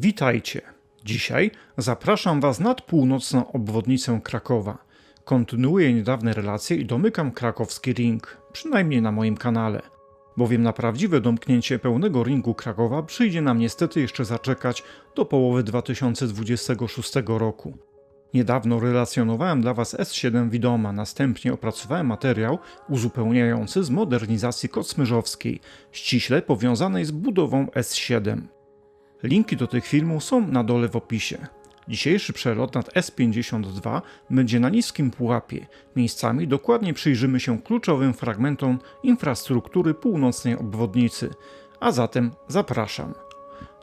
Witajcie. Dzisiaj zapraszam Was nad północną obwodnicę Krakowa. Kontynuuję niedawne relacje i domykam krakowski ring, przynajmniej na moim kanale. Bowiem na prawdziwe domknięcie pełnego ringu Krakowa przyjdzie nam niestety jeszcze zaczekać do połowy 2026 roku. Niedawno relacjonowałem dla Was S7 Widoma, następnie opracowałem materiał uzupełniający z modernizacji kocmyrzowskiej, ściśle powiązanej z budową S7. Linki do tych filmów są na dole w opisie. Dzisiejszy przelot nad S52 będzie na niskim pułapie. Miejscami dokładnie przyjrzymy się kluczowym fragmentom infrastruktury północnej obwodnicy. A zatem zapraszam.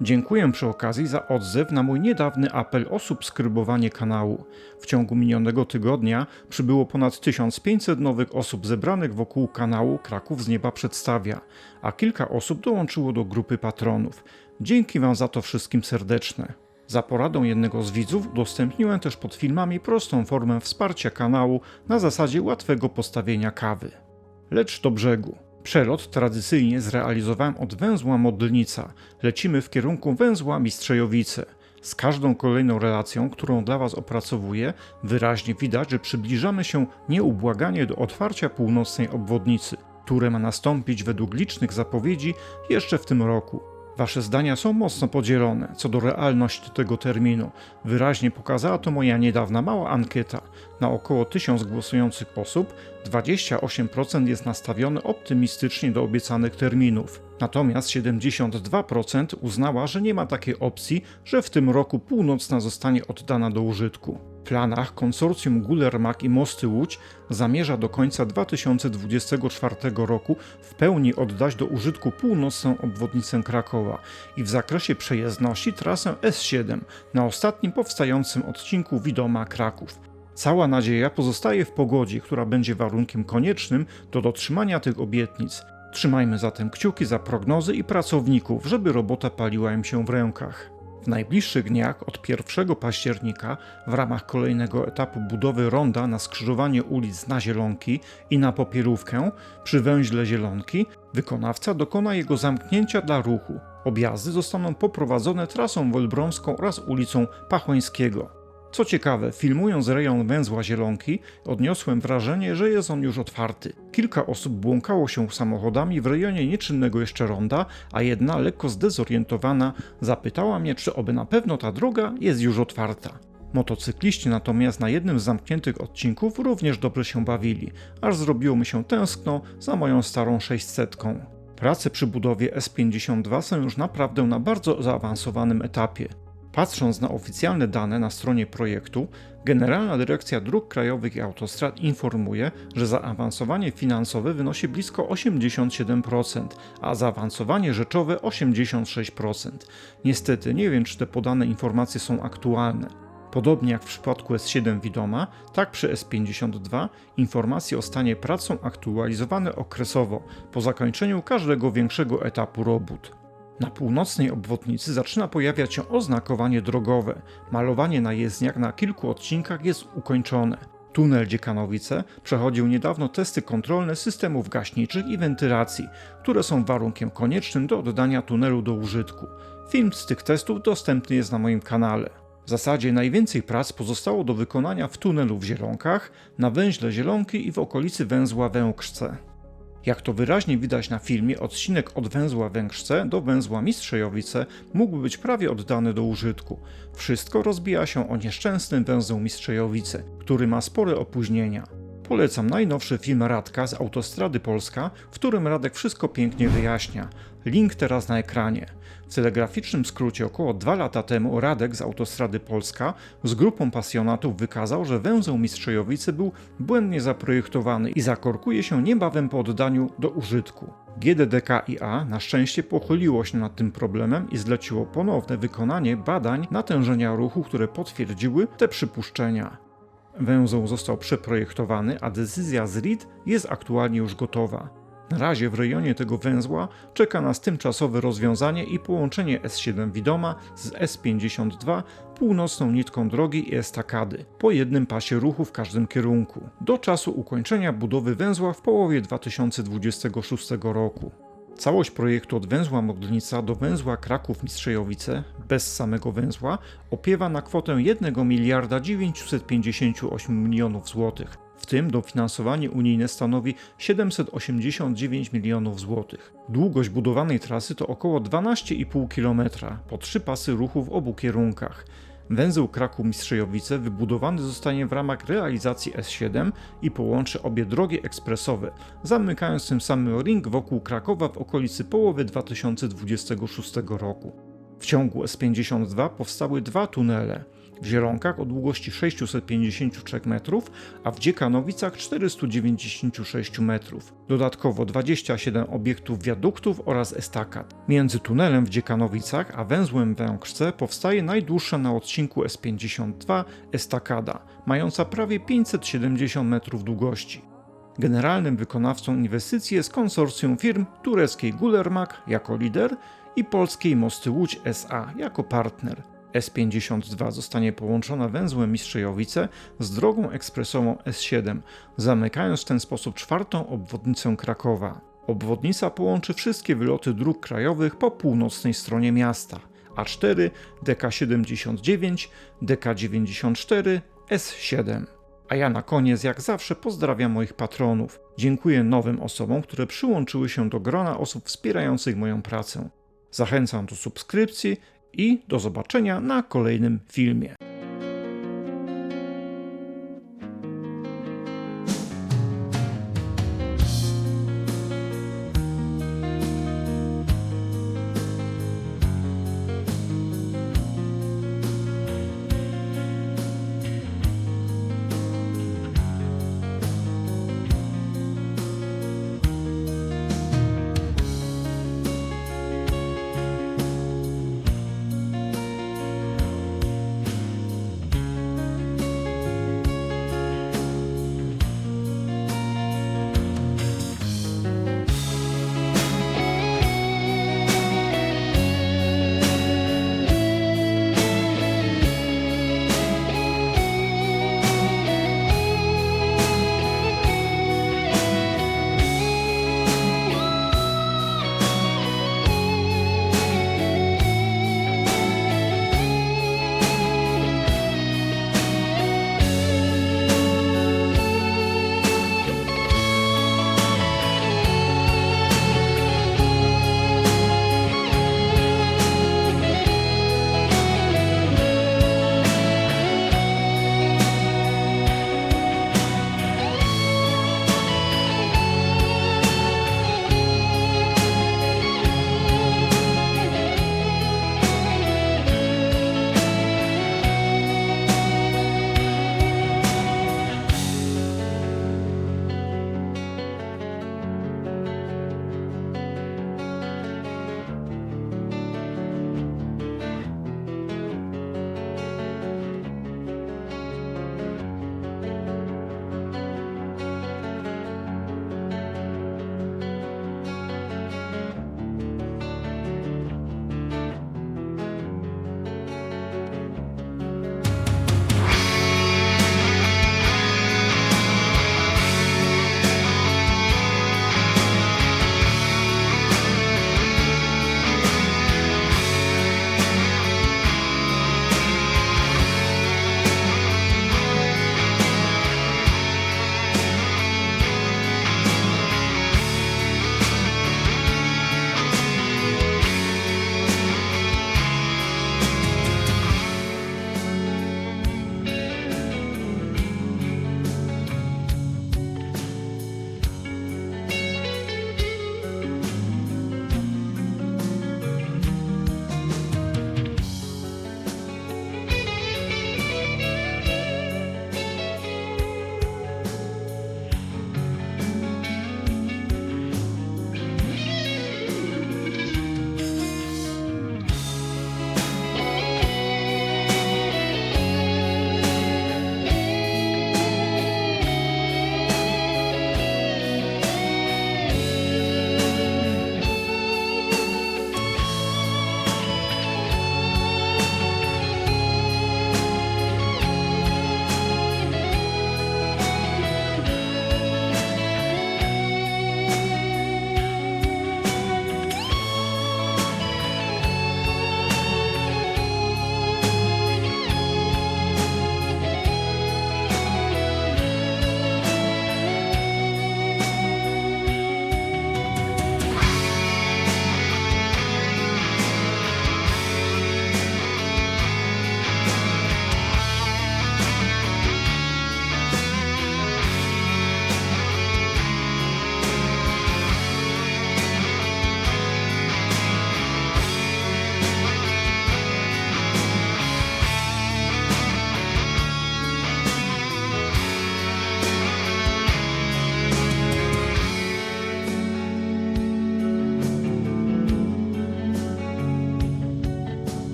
Dziękuję przy okazji za odzew na mój niedawny apel o subskrybowanie kanału. W ciągu minionego tygodnia przybyło ponad 1500 nowych osób zebranych wokół kanału Kraków z Nieba Przedstawia, a kilka osób dołączyło do grupy patronów. Dzięki Wam za to wszystkim serdeczne. Za poradą jednego z widzów udostępniłem też pod filmami prostą formę wsparcia kanału na zasadzie łatwego postawienia kawy. Lecz do brzegu. Przelot tradycyjnie zrealizowałem od węzła Modlnica. Lecimy w kierunku węzła Mistrzejowice. Z każdą kolejną relacją, którą dla Was opracowuję, wyraźnie widać, że przybliżamy się nieubłaganie do otwarcia północnej obwodnicy, które ma nastąpić według licznych zapowiedzi jeszcze w tym roku. Wasze zdania są mocno podzielone co do realności tego terminu. Wyraźnie pokazała to moja niedawna mała ankieta. Na około 1000 głosujących osób 28% jest nastawione optymistycznie do obiecanych terminów. Natomiast 72% uznała, że nie ma takiej opcji, że w tym roku północna zostanie oddana do użytku. W planach konsorcjum Gulermak i Mosty Łódź zamierza do końca 2024 roku w pełni oddać do użytku północną obwodnicę Krakowa i w zakresie przejezdności trasę S7 na ostatnim powstającym odcinku Widoma Kraków. Cała nadzieja pozostaje w pogodzie, która będzie warunkiem koniecznym do dotrzymania tych obietnic. Trzymajmy zatem kciuki za prognozy i pracowników, żeby robota paliła im się w rękach. W najbliższych dniach od 1 października w ramach kolejnego etapu budowy ronda na skrzyżowanie ulic na Zielonki i na Popierówkę przy węźle Zielonki wykonawca dokona jego zamknięcia dla ruchu. Objazdy zostaną poprowadzone trasą Wolbromską oraz ulicą Pachońskiego. Co ciekawe, filmując rejon węzła Zielonki, odniosłem wrażenie, że jest on już otwarty. Kilka osób błąkało się samochodami w rejonie nieczynnego jeszcze ronda, a jedna, lekko zdezorientowana, zapytała mnie, czy oby na pewno ta droga jest już otwarta. Motocykliści natomiast na jednym z zamkniętych odcinków również dobrze się bawili, aż zrobiło mi się tęskno za moją starą 600. Prace przy budowie S52 są już naprawdę na bardzo zaawansowanym etapie. Patrząc na oficjalne dane na stronie projektu, Generalna Dyrekcja Dróg Krajowych i Autostrad informuje, że zaawansowanie finansowe wynosi blisko 87%, a zaawansowanie rzeczowe 86%. Niestety nie wiem, czy te podane informacje są aktualne. Podobnie jak w przypadku S7 Widoma, tak przy S52 informacje o stanie prac są aktualizowane okresowo po zakończeniu każdego większego etapu robót. Na północnej obwodnicy zaczyna pojawiać się oznakowanie drogowe. Malowanie na jezdniach na kilku odcinkach jest ukończone. Tunel Dziekanowice przechodził niedawno testy kontrolne systemów gaśniczych i wentylacji, które są warunkiem koniecznym do oddania tunelu do użytku. Film z tych testów dostępny jest na moim kanale. W zasadzie najwięcej prac pozostało do wykonania w tunelu w Zielonkach, na węźle Zielonki i w okolicy węzła Węgrzce. Jak to wyraźnie widać na filmie, odcinek od węzła Węgrzce do węzła Mistrzejowice mógłby być prawie oddany do użytku. Wszystko rozbija się o nieszczęsny węzeł Mistrzejowice, który ma spore opóźnienia. Polecam najnowszy film Radka z Autostrady Polska, w którym Radek wszystko pięknie wyjaśnia. Link teraz na ekranie. W telegraficznym skrócie około dwa lata temu Radek z Autostrady Polska z grupą pasjonatów wykazał, że węzeł Mistrzejowicy był błędnie zaprojektowany i zakorkuje się niebawem po oddaniu do użytku. GDDKiA na szczęście pochyliło się nad tym problemem i zleciło ponowne wykonanie badań natężenia ruchu, które potwierdziły te przypuszczenia. Węzeł został przeprojektowany, a decyzja z RID jest aktualnie już gotowa. Na razie w rejonie tego węzła czeka nas tymczasowe rozwiązanie i połączenie S7 Widoma z S52 północną nitką drogi i estakady, po jednym pasie ruchu w każdym kierunku, do czasu ukończenia budowy węzła w połowie 2026 roku. Całość projektu od węzła Modlnica do węzła Kraków-Mistrzejowice, bez samego węzła, opiewa na kwotę 1 miliarda 958 milionów złotych. W tym dofinansowanie unijne stanowi 789 milionów złotych. Długość budowanej trasy to około 12,5 km, po trzy pasy ruchu w obu kierunkach. Węzeł Kraków-Mistrzejowice wybudowany zostanie w ramach realizacji S7 i połączy obie drogi ekspresowe, zamykając tym samym ring wokół Krakowa w okolicy połowy 2026 roku. W ciągu S52 powstały dwa tunele. W Zielonkach o długości 653 metrów, a w Dziekanowicach 496 metrów. Dodatkowo 27 obiektów wiaduktów oraz estakad. Między tunelem w Dziekanowicach a węzłem w Węgrzce powstaje najdłuższa na odcinku S52 estakada, mająca prawie 570 metrów długości. Generalnym wykonawcą inwestycji jest konsorcjum firm tureckiej Gulermak jako lider i polskiej Mosty Łódź SA jako partner. S52 zostanie połączona węzłem Mistrzejowice z drogą ekspresową S7, zamykając w ten sposób czwartą obwodnicę Krakowa. Obwodnica połączy wszystkie wyloty dróg krajowych po północnej stronie miasta A4, DK79, DK94, S7. A ja na koniec, jak zawsze, pozdrawiam moich patronów. Dziękuję nowym osobom, które przyłączyły się do grona osób wspierających moją pracę. Zachęcam do subskrypcji i do zobaczenia na kolejnym filmie.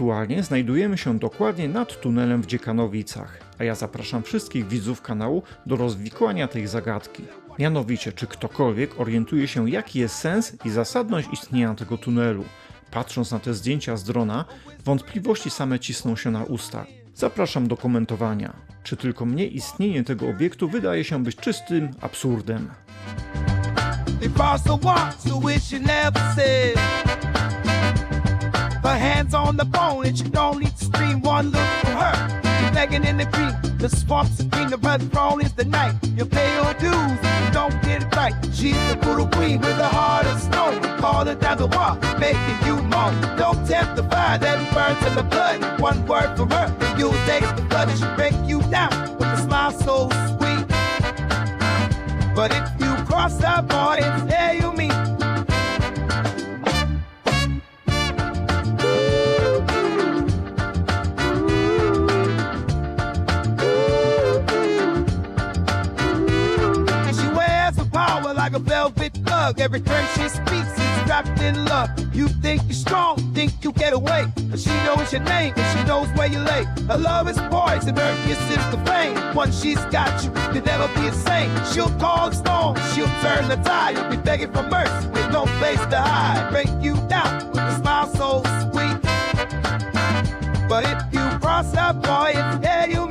Aktualnie znajdujemy się dokładnie nad tunelem w Dziekanowicach, a ja zapraszam wszystkich widzów kanału do rozwikłania tej zagadki. Mianowicie, czy ktokolwiek orientuje się, jaki jest sens i zasadność istnienia tego tunelu. Patrząc na te zdjęcia z drona, wątpliwości same cisną się na usta. Zapraszam do komentowania. Czy tylko mnie istnienie tego obiektu wydaje się być czystym absurdem? Her hands on the phone, and she don't need to scream one look for her. You're begging in the creek, the swamps between the red throne is the night. You pay your dues, you don't get it right. She's the brutal queen with a heart of stone. Call her down the wall, making you moan. Don't tempt the fire that burns in the blood. One word from her, and you'll taste the blood. She'll break you down with a smile so sweet. But if you cross that boy, glove. Every turn she speaks is wrapped in love. You think you're strong, think you get away. But she knows your name and she knows where you lay. Her love is poison, her kiss is the flame. Once she's got you, you'll never be the same. She'll call the storm, she'll turn the tide. You'll be begging for mercy with no place to hide. Break you down with a smile so sweet. But if you cross that boy, it's there you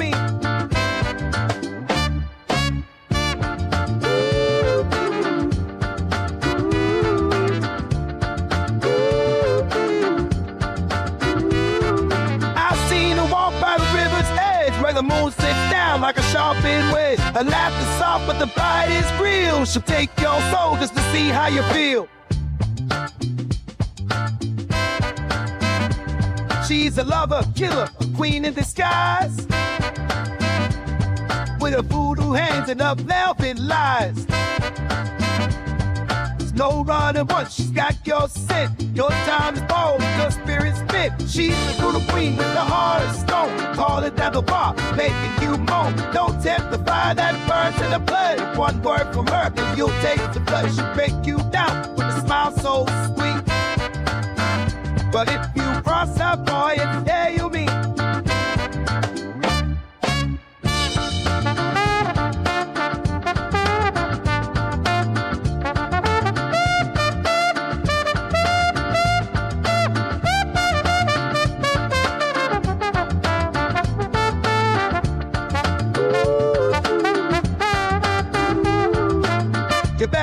like a. Her laugh is soft, but the bite is real. She'll take your soul just to see how you feel. She's a lover, killer, a queen in disguise. With her voodoo hands and her velvet lies. There's no running once she's got your scent. Your time is bold, your spirit's fit. She's the brutal queen with the heart of stone. Call it down the bar, making you moan. Don't that burns in the blood. One word from her, and you'll taste the blood. She'll break you down with a smile so sweet. But if you cross her, boy, it's there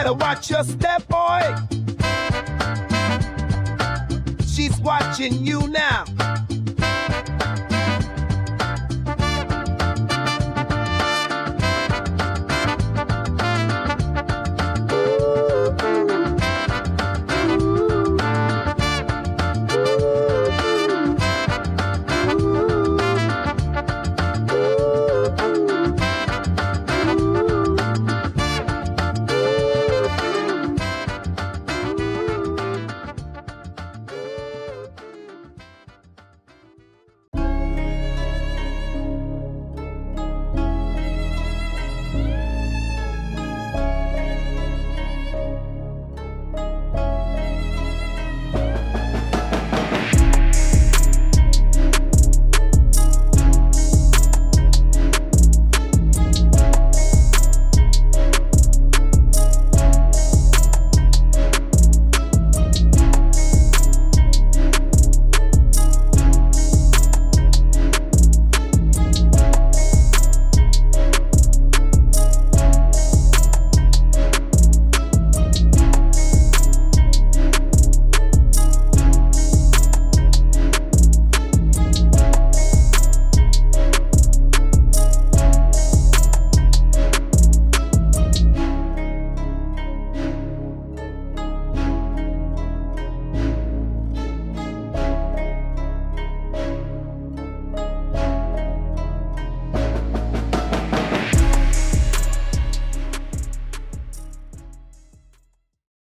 better watch your step, boy. She's watching you now.